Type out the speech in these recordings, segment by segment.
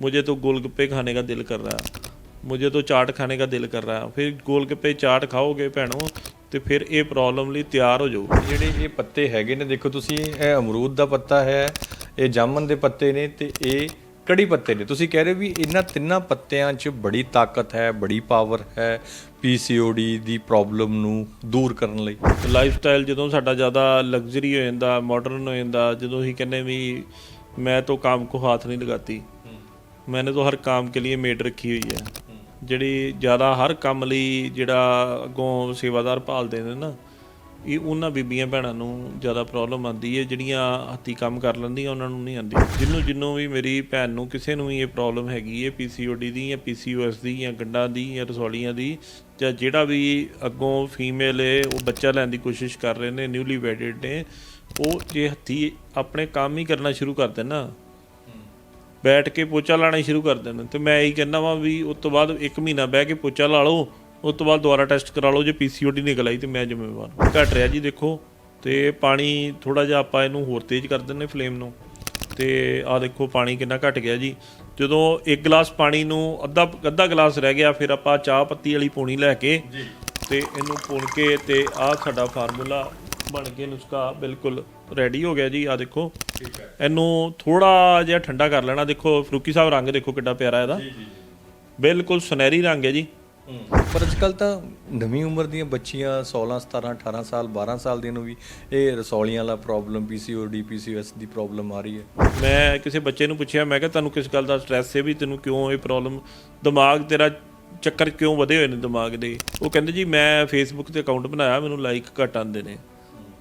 मुझे तो गोलगप्पे खाने का दिल कर रहा है मुझे तो चाट खाने का दिल कर रहा है फिर गोलगप्पे चाट खाओगे ਭੈਣੋ ਤੇ ਫਿਰ ਇਹ ਪ੍ਰੋਬਲਮ ਲਈ ਤਿਆਰ ਹੋ ਜਾਓ ਜਿਹੜੇ ਇਹ ਪੱਤੇ ਹੈਗੇ ਨੇ ਦੇਖੋ ਤੁਸੀਂ ਇਹ ਅਮਰੂਦ ਦਾ ਪੱਤਾ ਹੈ ਇਹ ਜਾਮਨ ਦੇ ਪੱਤੇ ਨੇ ਤੇ ਇਹ ਕੜੀ ਪੱਤੇ ਨੇ ਤੁਸੀਂ ਕਹਿ ਰਹੇ ਹੋ ਵੀ ਇਹਨਾਂ ਤਿੰਨਾਂ ਪੱਤਿਆਂ 'ਚ ਬੜੀ ਤਾਕਤ ਹੈ ਬੜੀ ਪਾਵਰ ਹੈ ਪੀਸੀਓਡੀ ਦੀ ਪ੍ਰੋਬਲਮ ਨੂੰ ਦੂਰ ਕਰਨ ਲਈ ਲਾਈਫ ਸਟਾਈਲ ਜਦੋਂ ਸਾਡਾ ਜ਼ਿਆਦਾ ਲਗਜ਼ਰੀ ਹੋ ਜਾਂਦਾ ਮਾਡਰਨ ਹੋ ਜਾਂਦਾ ਜਦੋਂ ਅਸੀਂ ਕਹਿੰਦੇ ਵੀ ਮੈਂ ਤਾਂ ਕੰਮ ਕੋ ਹੱਥ ਨਹੀਂ ਲਗਾਤੀ ਮੈਨੇ ਤਾਂ ਹਰ ਕੰਮ ਕੇ ਲਈ मेड ਰੱਖੀ ਹੋਈ ਹੈ। ਜਿਹੜੀ ਜ਼ਿਆਦਾ ਹਰ ਕੰਮ ਲਈ ਜਿਹੜਾ ਅੱਗੋਂ ਸੇਵਾਦਾਰ ਭਾਲਦੇ ਨੇ ਨਾ, ਇਹ ਉਹਨਾਂ ਬੀਬੀਆਂ ਭੈਣਾਂ ਨੂੰ ਜ਼ਿਆਦਾ ਪ੍ਰੋਬਲਮ ਆਉਂਦੀ ਹੈ, ਜਿਹੜੀਆਂ ਹੱਤੀ ਕੰਮ ਕਰ ਲੈਂਦੀਆਂ, ਉਹਨਾਂ ਨੂੰ ਨਹੀਂ ਆਉਂਦੀ। ਜਿੰਨੂੰ ਜਿੰਨੂੰ ਵੀ ਮੇਰੀ ਭੈਣ ਨੂੰ ਕਿਸੇ ਨੂੰ ਵੀ ਇਹ ਪ੍ਰੋਬਲਮ ਹੈਗੀ ਹੈ ਪੀਸੀਓਡੀ ਦੀ ਜਾਂ ਪੀਸੀਓਐਸ ਦੀ ਜਾਂ ਗੰਡਾਂ ਦੀ ਜਾਂ ਰਸੌਲੀਆਂ ਦੀ, ਜਾਂ ਜਿਹੜਾ ਵੀ ਅੱਗੋਂ ਫੀਮੇਲ ਹੈ, ਉਹ ਬੱਚਾ ਲੈਣ ਦੀ ਕੋਸ਼ਿਸ਼ ਕਰ ਰਹੇ ਨੇ ਨਿਊਲੀ ਵੈਡਡ ਨੇ, ਉਹ ਜੇ ਹੱਤੀ ਆਪਣੇ ਕੰਮ ਹੀ ਕਰਨਾ ਸ਼ੁਰੂ ਕਰ ਦੇਣਾ ਬੈਠ ਕੇ ਪੋਚਾ ਲਾਣਾ ਸ਼ੁਰੂ ਕਰ ਦੇਣ ਤੇ ਮੈਂ ਇਹੀ ਕਹਿੰਦਾ ਵਾਂ ਵੀ ਉਸ ਤੋਂ ਬਾਅਦ 1 ਮਹੀਨਾ ਬਹਿ ਕੇ ਪੋਚਾ ਲਾ ਲਓ ਉਸ ਤੋਂ ਬਾਅਦ ਦੁਬਾਰਾ ਟੈਸਟ ਕਰਾ ਲਓ ਜੇ ਪੀਸੀਓਡੀ ਨਿਕਲ ਆਈ ਤੇ ਮੈਂ ਜ਼ਿੰਮੇਵਾਰ ਘਟ ਰਿਹਾ ਜੀ ਦੇਖੋ ਤੇ ਪਾਣੀ ਥੋੜਾ ਜਿਹਾ ਆਪਾਂ ਇਹਨੂੰ ਹੋਰ ਤੇਜ਼ ਕਰ ਦਿੰਨੇ ਫਲੇਮ ਨੂੰ। ਤੇ ਆ ਦੇਖੋ ਪਾਣੀ ਕਿੰਨਾ ਘਟ ਗਿਆ ਜੀ। ਜਦੋਂ ਇੱਕ ਗਲਾਸ ਪਾਣੀ ਨੂੰ ਅੱਧਾ ਅੱਧਾ ਗਲਾਸ ਰਹਿ ਗਿਆ ਫਿਰ ਆਪਾਂ ਚਾਹ ਪੱਤੀ ਵਾਲੀ ਪੌਣੀ ਲੈ ਕੇ ਤੇ ਇਹਨੂੰ ਪੁਣ ਕੇ ਤੇ ਆਹ ਸਾਡਾ ਫਾਰਮੂਲਾ ਬਣ ਕੇ ਨੁਸਖਾ ਬਿਲਕੁਲ ਰੈਡੀ ਹੋ ਗਿਆ ਜੀ ਆ ਦੇਖੋ। ਇਹਨੂੰ ਥੋੜਾ ਜਿਹਾ ਠੰਡਾ ਕਰ ਲੈਣਾ। ਦੇਖੋ ਫਰੂਕੀ ਸਾਹਿਬ ਰੰਗ ਦੇਖੋ ਕਿੱਡਾ ਪਿਆਰਾ ਇਹਦਾ। ਬਿਲਕੁਲ ਸੁਨਹਿਰੀ ਰੰਗ ਹੈ ਜੀ। ਪਰ ਅੱਜਕੱਲ ਤਾਂ ਨਵੀਂ ਉਮਰ ਦੀਆਂ ਬੱਚੀਆਂ 16 17 18 ਸਾਲ 12 ਸਾਲ ਦੀਆਂ ਨੂੰ ਵੀ ਇਹ ਰਸੌਲੀਆਂ ਵਾਲਾ ਪ੍ਰੋਬਲਮ ਪੀਸੀਓਡੀ ਪੀਸੀਓਐਸ ਦੀ ਪ੍ਰੋਬਲਮ ਆ ਰਹੀ ਹੈ। ਮੈਂ ਕਿਸੇ ਬੱਚੇ ਨੂੰ ਪੁੱਛਿਆ ਮੈਂ ਕਿਹਾ ਤੁਹਾਨੂੰ ਕਿਸ ਗੱਲ ਦਾ ਸਟ੍ਰੈਸ ਹੈ ਵੀ ਤੈਨੂੰ ਕਿਉਂ ਇਹ ਪ੍ਰੋਬਲਮ ਦਿਮਾਗ ਤੇਰਾ ਚੱਕਰ ਕਿਉਂ ਵਧੇ ਹੋਏ ਨੇ ਦਿਮਾਗ ਦੇ? ਉਹ ਕਹਿੰਦੇ ਜੀ ਮੈਂ ਫੇਸਬੁੱਕ ਤੇ ਅਕਾਊਂਟ ਬਣਾਇਆ ਮੈਨੂੰ ਲਾਈਕ ਘੱਟ ਆਉਂਦੇ ਨੇ।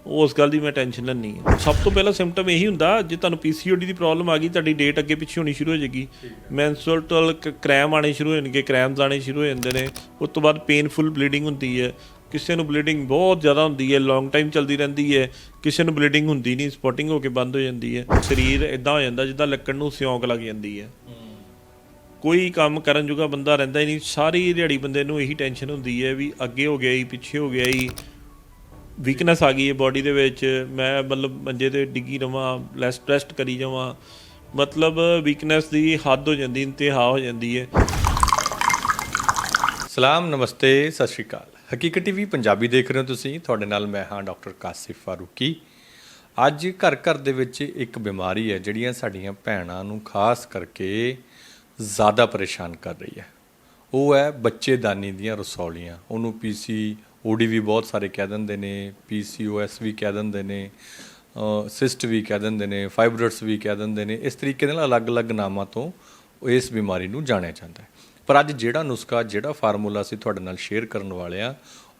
ਉਸ ਗੱਲ ਦੀ ਮੈਂ ਟੈਨਸ਼ਨ ਲੈਣੀ ਹੈ। ਸਭ ਤੋਂ ਪਹਿਲਾਂ ਸਿੰਪਟਮ ਇਹੀ ਹੁੰਦਾ, ਜੇ ਤੁਹਾਨੂੰ ਪੀਸੀਓਡੀ ਦੀ ਪ੍ਰੋਬਲਮ ਆ ਗਈ, ਤੁਹਾਡੀ ਡੇਟ ਅੱਗੇ ਪਿੱਛੇ ਹੋਣੀ ਸ਼ੁਰੂ ਹੋ ਜਾਏਗੀ। ਮੈਂਸਟਰਲ ਕ੍ਰੈਮ ਆਣੇ ਸ਼ੁਰੂ ਹੋ ਜਾਣਗੇ ਕ੍ਰੈਮਸ ਆਣੇ ਸ਼ੁਰੂ ਹੋ ਜਾਂਦੇ ਨੇ। ਉਸ ਤੋਂ ਬਾਅਦ ਪੇਨਫੁਲ ਬਲੀਡਿੰਗ ਹੁੰਦੀ ਹੈ। ਕਿਸੇ ਨੂੰ ਬਲੀਡਿੰਗ ਬਹੁਤ ਜ਼ਿਆਦਾ ਹੁੰਦੀ ਹੈ ਲੌਂਗ ਟਾਈਮ ਚੱਲਦੀ ਰਹਿੰਦੀ ਹੈ। ਕਿਸੇ ਨੂੰ ਬਲੀਡਿੰਗ ਹੁੰਦੀ ਨਹੀਂ ਸਪੋਟਿੰਗ ਹੋ ਕੇ ਬੰਦ ਹੋ ਜਾਂਦੀ ਹੈ। ਸਰੀਰ ਇਦਾਂ ਹੋ ਜਾਂਦਾ ਜਿੱਦਾਂ ਲੱਕੜ ਨੂੰ ਸਿਉਂਕ ਲੱਗ ਜਾਂਦੀ ਹੈ। ਕੋਈ ਕੰਮ ਕਰਨ ਜੋਗਾ ਬੰਦਾ ਰਹਿੰਦਾ ਹੀ ਨਹੀਂ। ਸਾਰੀ ਦਿਹਾੜੀ ਬੰਦੇ ਨੂੰ ਇਹੀ ਟੈਨਸ਼ਨ ਹੁੰਦੀ ਹੈ ਵੀ ਅੱਗੇ ਹੋ ਗਿਆ ਹੀ ਪਿੱਛੇ ਹੋ ਗਿਆ ਹੀ ਵੀਕਨੈਸ ਆ ਗਈ ਹੈ ਬਾਡੀ ਦੇ ਵਿੱਚ, ਮੈਂ ਮਤਲਬ ਮੰਜੇ ਤੇ ਡਿੱਗੀ ਰਵਾਂ ਲੈਸ ਰੈਸਟ ਕਰੀ ਜਾਵਾਂ। ਮਤਲਬ ਵੀਕਨੈਸ ਦੀ ਹੱਦ ਹੋ ਜਾਂਦੀ, ਇੰਤਹਾ ਹੋ ਜਾਂਦੀ ਹੈ। ਸਲਾਮ, ਨਮਸਤੇ, ਸਤਿ ਸ਼੍ਰੀ ਅਕਾਲ। ਹਕੀਕਤ ਟੀਵੀ ਪੰਜਾਬੀ ਦੇਖ ਰਹੇ ਹੋ ਤੁਸੀਂ। ਤੁਹਾਡੇ ਨਾਲ ਮੈਂ ਹਾਂ ਡਾਕਟਰ ਕਾਸਿਫ ਫਾਰੂਕੀ। ਅੱਜ ਘਰ ਘਰ ਦੇ ਵਿੱਚ ਇੱਕ ਬਿਮਾਰੀ ਹੈ, ਜਿਹੜੀਆਂ ਸਾਡੀਆਂ ਭੈਣਾਂ ਨੂੰ ਖਾਸ ਕਰਕੇ ਜ਼ਿਆਦਾ ਪਰੇਸ਼ਾਨ ਕਰ ਰਹੀ ਹੈ। ਉਹ ਹੈ ਬੱਚੇਦਾਨੀ ਦੀਆਂ ਰਸੌਲੀਆਂ। ਉਹਨੂੰ ਪੀਸੀ ਓਡੀ ਵੀ ਬਹੁਤ ਸਾਰੇ ਕਹਿ ਦਿੰਦੇ ਨੇ ਪੀਸੀਓਐਸ ਵੀ ਕਹਿ ਦਿੰਦੇ ਨੇ ਸਿਸਟ ਵੀ ਕਹਿ ਦਿੰਦੇ ਨੇ ਫਾਈਬਰੋਇਡਸ ਵੀ ਕਹਿ ਦਿੰਦੇ ਨੇ, ਇਸ ਤਰੀਕੇ ਦੇ ਨਾਲ ਅਲੱਗ-ਅਲੱਗ ਨਾਮਾਂ ਤੋਂ ਇਸ ਬਿਮਾਰੀ ਨੂੰ ਜਾਣਿਆ ਜਾਂਦਾ ਹੈ। ਪਰ ਅੱਜ ਜਿਹੜਾ ਨੁਸਖਾ, ਜਿਹੜਾ ਫਾਰਮੂਲਾ ਅਸੀਂ ਤੁਹਾਡੇ ਨਾਲ ਸ਼ੇਅਰ ਕਰਨ ਵਾਲੇ ਆ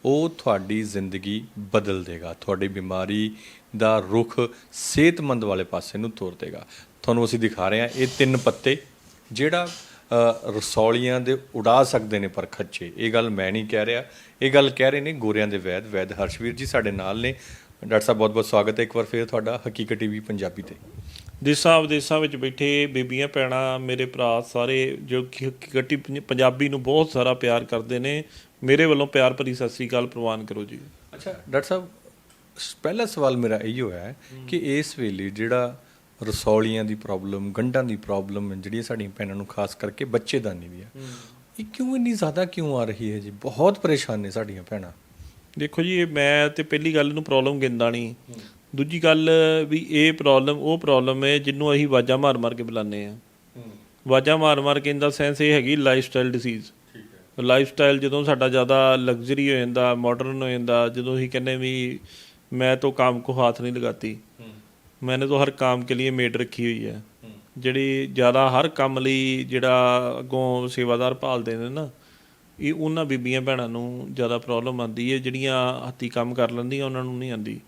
ਉਹ ਤੁਹਾਡੀ ਜ਼ਿੰਦਗੀ ਬਦਲ ਦੇਗਾ। ਤੁਹਾਡੀ ਬਿਮਾਰੀ ਦਾ ਰੁਖ ਸਿਹਤਮੰਦ ਵਾਲੇ ਪਾਸੇ ਨੂੰ ਤੋਰ ਦੇਗਾ। ਤੁਹਾਨੂੰ ਅਸੀਂ ਦਿਖਾ ਰਹੇ ਹਾਂ ਇਹ ਤਿੰਨ ਪੱਤੇ, ਜਿਹੜਾ ਰਸੌਲੀਆਂ ਦੇ ਉਡਾ ਸਕਦੇ ਨੇ ਪਰ ਖੱਚੇ ਇਹ ਗੱਲ ਮੈਂ ਨਹੀਂ ਕਹਿ ਰਿਹਾ। ਇਹ ਗੱਲ ਕਹਿ ਰਹੇ ਨੇ ਗੋਰਿਆਂ ਦੇ ਵੈਦ ਵੈਦ ਹਰਸ਼ਵੀਰ ਜੀ ਸਾਡੇ ਨਾਲ ਨੇ। ਡਾਕਟਰ ਸਾਹਿਬ ਬਹੁਤ ਬਹੁਤ ਸਵਾਗਤ ਹੈ ਇੱਕ ਵਾਰ ਫੇਰ ਤੁਹਾਡਾ ਹਕੀਕਤ ਟੀਵੀ ਪੰਜਾਬੀ ਤੇ। ਦੇਸਾਂ ਵਿਦੇਸਾਂ ਵਿੱਚ ਬੈਠੇ ਬੀਬੀਆਂ ਭੈਣਾਂ ਮੇਰੇ ਭਰਾ ਸਾਰੇ ਜੋ ਕਿ ਹਕੀਕਤੀ ਪੰਜ- ਪੰਜਾਬੀ ਨੂੰ ਬਹੁਤ ਸਾਰਾ ਪਿਆਰ ਕਰਦੇ ਨੇ। ਮੇਰੇ ਵੱਲੋਂ ਪਿਆਰ ਭਰੀ ਸਤਿ ਸ੍ਰੀ ਅਕਾਲ ਪ੍ਰਵਾਨ ਕਰੋ ਜੀ। ਅੱਛਾ ਡਾਕਟਰ ਸਾਹਿਬ ਪਹਿਲਾ ਸਵਾਲ ਮੇਰਾ ਇਹੋ ਹੈ। ਕਿ ਇਸ ਵੇਲੇ ਜਿਹੜਾ ਰਸੌਲੀਆਂ ਦੀ ਪ੍ਰੋਬਲਮ ਗੰਢਾਂ ਦੀ ਪ੍ਰੋਬਲਮ ਜਿਹੜੀਆਂ ਸਾਡੀਆਂ ਭੈਣਾਂ ਨੂੰ ਖਾਸ ਕਰਕੇ ਬੱਚੇਦਾਨੀ ਦੀ ਹੈ। ਇਹ ਕਿਉਂ ਇੰਨੀ ਜ਼ਿਆਦਾ ਕਿਉਂ ਆ ਰਹੀ ਹੈ ਜੀ? ਬਹੁਤ ਪਰੇਸ਼ਾਨ ਨੇ ਸਾਡੀਆਂ ਭੈਣਾਂ। ਦੇਖੋ ਜੀ ਇਹ ਮੈਂ ਤੇ ਪਹਿਲੀ ਗੱਲ ਨੂੰ ਪ੍ਰੋਬਲਮ ਗਿੰਦਾ ਨਹੀਂ। ਦੂਜੀ ਗੱਲ ਵੀ ਇਹ ਪ੍ਰੋਬਲਮ ਉਹ ਪ੍ਰੋਬਲਮ ਹੈ ਜਿਹਨੂੰ ਅਸੀਂ ਵਾਜਾਂ ਮਾਰ ਮਾਰ ਕੇ ਬੁਲਾਉਂਦੇ ਆ ਵਾਜਾਂ ਮਾਰ ਮਾਰ ਕੇ ਇਨ ਦਾ ਸੈਂਸ ਇਹ ਹੈਗੀ life style disease life style ਜਦੋਂ ਸਾਡਾ ਜ਼ਿਆਦਾ ਲਗਜ਼ਰੀ ਹੋ ਜਾਂਦਾ ਮਾਡਰਨ ਹੋ ਜਾਂਦਾ ਜਦੋਂ ਅਸੀਂ ਕਹਿੰਦੇ ਵੀ ਮੈਂ ਤਾਂ ਕੰਮ ਕੋ ਹੱਥ ਨਹੀਂ ਲਗਾਤੀ। ਮੈਨੇ तो ਹਰ काम ਕੇ ਲਈ मेड ਰੱਖੀ ਹੋਈ ਹੈ। ਜਿਹੜੀ ਜ਼ਿਆਦਾ ਹਰ ਕੰਮ ਲਈ ਜਿਹੜਾ ਅੱਗੋਂ ਸੇਵਾਦਾਰ ਭਾਲਦੇ ਨੇ ਨਾ ਇਹ ਉਹਨਾਂ ਬੀਬੀਆਂ ਭੈਣਾਂ ਨੂੰ ਜ਼ਿਆਦਾ ਪ੍ਰੋਬਲਮ ਆਉਂਦੀ ਹੈ ਜਿਹੜੀਆਂ ਹੱਤੀ ਕੰਮ ਕਰ ਲੈਂਦੀਆਂ ਉਹਨਾਂ ਨੂੰ ਨਹੀਂ ਆਉਂਦੀ।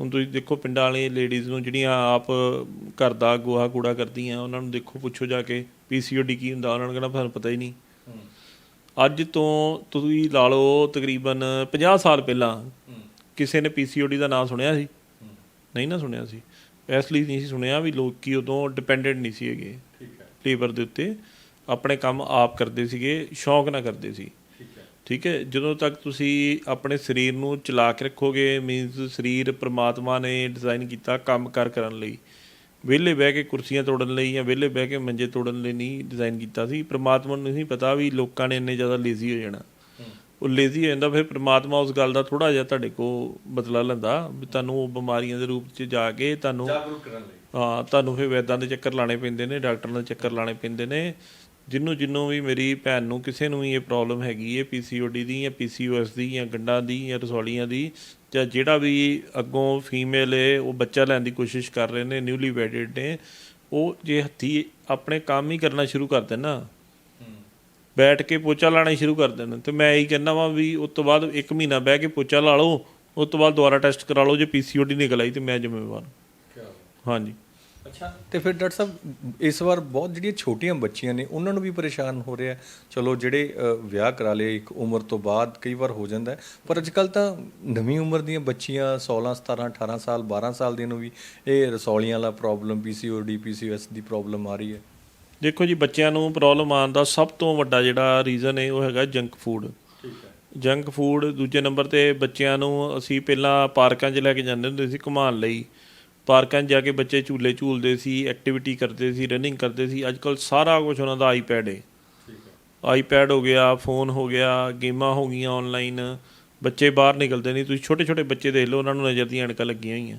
ਹੁਣ ਤੁਸੀਂ ਦੇਖੋ ਪਿੰਡਾਂ ਵਾਲੇ ਲੇਡੀਜ਼ ਨੂੰ ਜਿਹੜੀਆਂ ਆਪ ਘਰ ਦਾ ਗੋਹਾ ਕੂੜਾ ਕਰਦੀਆਂ ਉਹਨਾਂ ਨੂੰ ਦੇਖੋ ਪੁੱਛੋ ਜਾ ਕੇ ਪੀਸੀਓਡੀ ਕੀ ਹੁੰਦਾ ਉਹਨਾਂ ਨੂੰ ਕਹਿੰਦਾ ਸਾਨੂੰ ਪਤਾ ਹੀ ਨਹੀਂ। ਅੱਜ ਤੋਂ ਤੁਸੀਂ ਲਾ ਲਓ ਤਕਰੀਬਨ 50 ਸਾਲ ਪਹਿਲਾਂ ਕਿਸੇ ਨੇ ਪੀਸੀਓਡੀ ਦਾ ਨਾਮ ਸੁਣਿਆ ਸੀ? ਨਹੀਂ ਨਾ ਸੁਣਿਆ ਸੀ। ਇਸ ਲਈ ਨਹੀਂ ਸੀ ਸੁਣਿਆ ਵੀ ਲੋਕੀ ਉਦੋਂ ਡਿਪੈਂਡੈਂਟ ਨਹੀਂ ਸੀ ਹੈਗੇ। ਲੇਬਰ ਦੇ ਉੱਤੇ ਆਪਣੇ ਕੰਮ ਆਪ ਕਰਦੇ ਸੀਗੇ ਸ਼ੌਂਕ ਨਾਲ ਕਰਦੇ ਸੀ। ਠੀਕ ਹੈ। ਜਦੋਂ ਤੱਕ ਤੁਸੀਂ ਆਪਣੇ ਸਰੀਰ ਨੂੰ ਚਲਾ ਕੇ ਰੱਖੋਗੇ ਮੀਨਸ ਸਰੀਰ ਪ੍ਰਮਾਤਮਾ ਨੇ ਡਿਜ਼ਾਈਨ ਕੀਤਾ ਕੰਮ ਕਰ ਕਰਨ ਲਈ। ਵਿਹਲੇ ਬਹਿ ਕੇ ਕੁਰਸੀਆਂ ਤੋੜਨ ਲਈ ਜਾਂ ਵਿਹਲੇ ਬਹਿ ਕੇ ਮੰਜੇ ਤੋੜਨ ਲਈ ਨਹੀਂ ਡਿਜ਼ਾਈਨ ਕੀਤਾ ਸੀ। ਪ੍ਰਮਾਤਮਾ ਨੂੰ ਨਹੀਂ ਪਤਾ ਵੀ ਲੋਕਾਂ ਨੇ ਇੰਨੇ ਜ਼ਿਆਦਾ ਲੇਜ਼ੀ ਹੋ ਜਾਣਾ। ਉਹ ਲੇਜ਼ੀ ਹੋ ਜਾਂਦਾ ਫਿਰ ਪ੍ਰਮਾਤਮਾ ਉਸ ਗੱਲ ਦਾ ਥੋੜਾ ਜਿਹਾ ਤੁਹਾਡੇ ਕੋ ਬਦਲਾ ਲੈਂਦਾ ਵੀ ਤੁਹਾਨੂੰ ਉਹ ਬਿਮਾਰੀਆਂ ਦੇ ਰੂਪ 'ਚ ਜਾ ਕੇ ਤੁਹਾਨੂੰ ਜਾਗਰੂਕ ਕਰਨ ਲਈ। ਹਾਂ ਤੁਹਾਨੂੰ ਫਿਰ ਵੈਦਾਂ ਦੇ ਚੱਕਰ ਲਾਣੇ ਪੈਂਦੇ ਨੇ ਡਾਕਟਰਾਂ ਦੇ ਚੱਕਰ ਲਾਣੇ ਪੈਂਦੇ ਨੇ। ਜਿੰਨੂੰ ਜਿੰਨੂੰ ਵੀ ਮੇਰੀ ਭੈਣ ਨੂੰ ਕਿਸੇ ਨੂੰ ਵੀ ਇਹ ਪ੍ਰੋਬਲਮ ਹੈਗੀ ਹੈ ਪੀਸੀਓਡੀ ਦੀ ਜਾਂ ਪੀਸੀਓਐਸ ਦੀ ਜਾਂ ਗੰਡਾਂ ਦੀ ਜਾਂ ਰਸੌਲੀਆਂ ਦੀ ਜਾਂ ਜਿਹੜਾ ਵੀ ਅੱਗੋਂ ਫੀਮੇਲ ਹੈ ਉਹ ਬੱਚਾ ਲੈਣ ਦੀ ਕੋਸ਼ਿਸ਼ ਕਰ ਰਹੇ ਨੇ ਨਿਊਲੀ ਵੈਡਡ ਨੇ ਉਹ ਜੇ ਹੱਥੀ ਆਪਣੇ ਕੰਮ ਹੀ ਕਰਨਾ ਸ਼ੁਰੂ ਕਰ ਦੇਣ ਬੈਠ ਕੇ ਪੋਚਾ ਲਾਣਾ ਸ਼ੁਰੂ ਕਰ ਦੇਣ। ਤੇ ਮੈਂ ਇਹੀ ਕਹਿੰਦਾ ਵਾਂ ਵੀ ਉਸ ਤੋਂ ਬਾਅਦ 1 ਮਹੀਨਾ ਬਹਿ ਕੇ ਪੋਚਾ ਲਾ ਲਓ ਉਸ ਤੋਂ ਬਾਅਦ ਦੁਬਾਰਾ ਟੈਸਟ ਕਰਾ ਲਓ ਜੇ ਪੀਸੀਓਡੀ ਨਿਕਲ ਆਈ ਤੇ ਮੈਂ ਜ਼ਿੰਮੇਵਾਰ ਹਾਂਜੀ। ਅੱਛਾ। ਤੇ ਫਿਰ ਡਾਕਟਰ ਸਾਹਿਬ ਇਸ ਵਾਰ ਬਹੁਤ ਜਿਹੜੀਆਂ ਛੋਟੀਆਂ ਬੱਚੀਆਂ ਨੇ ਉਹਨਾਂ ਨੂੰ ਵੀ ਪਰੇਸ਼ਾਨ ਹੋ ਰਿਹਾ। ਚਲੋ ਜਿਹੜੇ ਵਿਆਹ ਕਰਾ ਲਏ ਇੱਕ ਉਮਰ ਤੋਂ ਬਾਅਦ ਕਈ ਵਾਰ ਹੋ ਜਾਂਦਾ ਹੈ, ਪਰ ਅੱਜ ਕੱਲ ਤਾਂ ਨਵੀਂ ਉਮਰ ਦੀਆਂ ਬੱਚੀਆਂ 16 17 18 ਸਾਲ 12 ਸਾਲ ਦੀਆਂ ਨੂੰ ਵੀ ਇਹ ਰਸੌਲੀਆਂ ਵਾਲਾ ਪ੍ਰੋਬਲਮ ਪੀਸੀਓਡੀ ਪੀਸੀਓਐਸ ਦੀ ਪ੍ਰੋਬਲਮ ਆ ਰਹੀ ਹੈ। ਦੇਖੋ ਜੀ ਬੱਚਿਆਂ ਨੂੰ ਪ੍ਰੋਬਲਮ ਆਉਣ ਦਾ ਸਭ ਤੋਂ ਵੱਡਾ ਜਿਹੜਾ ਰੀਜ਼ਨ ਹੈ ਉਹ ਹੈਗਾ ਜੰਕ ਫੂਡ ਠੀਕ ਹੈ। ਜੰਕ ਫੂਡ ਦੂਜੇ ਨੰਬਰ ਤੇ ਬੱਚਿਆਂ ਨੂੰ ਅਸੀਂ ਪਹਿਲਾਂ ਪਾਰਕਾਂ 'ਚ ਲੈ ਕੇ ਜਾਂਦੇ ਹੁੰਦੇ ਸੀ ਘੁਮਾਉਣ ਲਈ। ਪਾਰਕਾਂ 'ਚ ਜਾ ਕੇ ਬੱਚੇ ਝੂਲੇ ਝੂਲਦੇ ਸੀ ਐਕਟੀਵਿਟੀ ਕਰਦੇ ਸੀ ਰਨਿੰਗ ਕਰਦੇ ਸੀ। ਅੱਜ ਕੱਲ ਸਾਰਾ ਕੁਝ ਉਹਨਾਂ ਦਾ ਆਈਪੈਡ ਹੈ ਠੀਕ ਹੈ। ਆਈਪੈਡ ਹੋ ਗਿਆ ਫੋਨ ਹੋ ਗਿਆ ਗੇਮਾਂ ਹੋ ਗਈਆਂ ਆਨਲਾਈਨ ਬੱਚੇ ਬਾਹਰ ਨਿਕਲਦੇ ਨਹੀਂ। ਤੁਸੀਂ ਛੋਟੇ ਛੋਟੇ ਬੱਚੇ ਦੇਖ ਲਓ ਉਹਨਾਂ ਨੂੰ ਨਜ਼ਰ ਦੀਆਂ ਐਨਕਾਂ ਲੱਗੀਆਂ ਹੋਈਆਂ।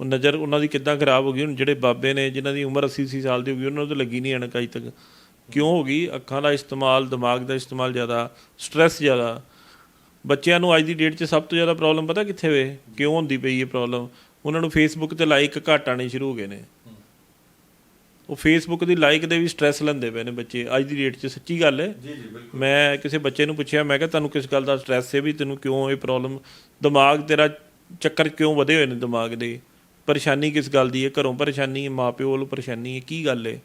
ਉਹ ਨਜ਼ਰ ਉਹਨਾਂ ਦੀ ਕਿੱਦਾਂ ਖਰਾਬ ਹੋ ਗਈ ਹੁਣ ਜਿਹੜੇ ਬਾਬੇ ਨੇ ਜਿਨ੍ਹਾਂ ਦੀ ਉਮਰ 80 80 ਸਾਲ ਦੀ ਹੋ ਗਈ ਉਹਨਾਂ ਨੂੰ ਤਾਂ ਲੱਗੀ ਨਹੀਂ ਐਨਕ ਅਜੇ ਤੱਕ। ਕਿਉਂ ਹੋ ਗਈ? ਅੱਖਾਂ ਦਾ ਇਸਤੇਮਾਲ ਦਿਮਾਗ ਦਾ ਇਸਤੇਮਾਲ ਜ਼ਿਆਦਾ ਸਟ੍ਰੈਸ ਜ਼ਿਆਦਾ। ਬੱਚਿਆਂ ਨੂੰ ਅੱਜ ਦੀ ਡੇਟ 'ਚ ਸਭ ਤੋਂ ਜ਼ਿਆਦਾ ਪ੍ਰੋਬਲਮ ਪਤਾ ਕਿੱਥੇ ਵੇ? ਕਿਉਂ ਹੁੰਦੀ ਪਈ ਇਹ ਪ੍ਰੋਬਲਮ ਉਹਨਾਂ ਨੂੰ ਫੇਸਬੁੱਕ ਤੇ ਲਾਈਕ ਘੱਟ ਆਣੇ ਸ਼ੁਰੂ ਹੋ ਗਏ ਨੇ। ਉਹ ਫੇਸਬੁੱਕ ਦੀ ਲਾਈਕ ਦੇ ਵੀ ਸਟ੍ਰੈਸ ਲੈਂਦੇ ਪਏ ਨੇ ਬੱਚੇ ਅੱਜ ਦੀ ਡੇਟ 'ਚ। ਸੱਚੀ ਗੱਲ ਹੈ ਜੀ ਜੀ ਬਿਲਕੁਲ। ਮੈਂ ਕਿਸੇ ਬੱਚੇ ਨੂੰ ਪੁੱਛਿਆ ਮੈਂ ਕਿਹਾ ਤੁਹਾਨੂੰ ਕਿਸ ਗੱਲ ਦਾ ਸਟ੍ਰੈਸ ਹੈ ਵੀ ਤੈਨੂੰ ਕਿਉਂ ਇਹ ਪ੍ਰੋਬਲਮ ਦਿਮਾਗ ਤੇਰਾ ਚੱਕਰ ਕਿਉਂ ਵਧੇ ਹੋਏ ਨੇ ਦਿਮਾਗ ਦੇ? ਪਰੇਸ਼ਾਨੀ ਕਿਸ ਗੱਲ ਦੀ ਹੈ? ਘਰੋਂ ਪਰੇਸ਼ਾਨੀ ਹੈ, ਮਾਪਿਓ ਵੱਲੋਂ ਪਰੇਸ਼ਾਨੀ ਹੈ, ਕੀ ਗੱਲ ਹੈ?